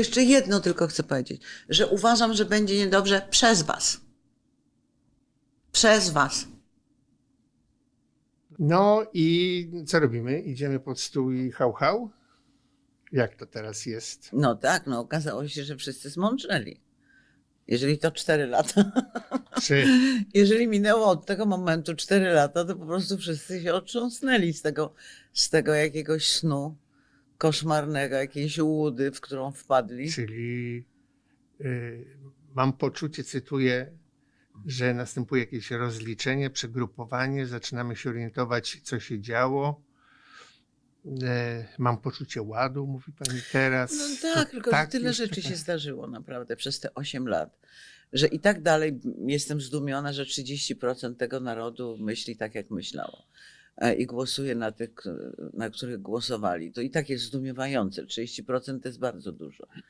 Jeszcze jedno tylko chcę powiedzieć, że uważam, że będzie niedobrze przez was. Przez was. No i co robimy? Idziemy pod stół i hał hał? Jak to teraz jest? No tak, no okazało się, że wszyscy zmądrzeli. Jeżeli to cztery lata, Czy jeżeli minęło od tego momentu cztery lata, to po prostu wszyscy się otrząsnęli z tego, z tego jakiegoś snu koszmarnego, jakiejś łudy, w którą wpadli. Czyli y, mam poczucie, cytuję, że następuje jakieś rozliczenie, przegrupowanie, zaczynamy się orientować, co się działo. E, mam poczucie ładu, mówi pani teraz. No To tak, tylko że tyle rzeczy taka- się zdarzyło naprawdę przez te 8 lat, że i tak dalej jestem zdumiona, że 30% tego narodu myśli tak, jak myślało. E, I głosuje na tych, k- na których głosowali. To i tak jest zdumiewające. 30% to jest bardzo dużo.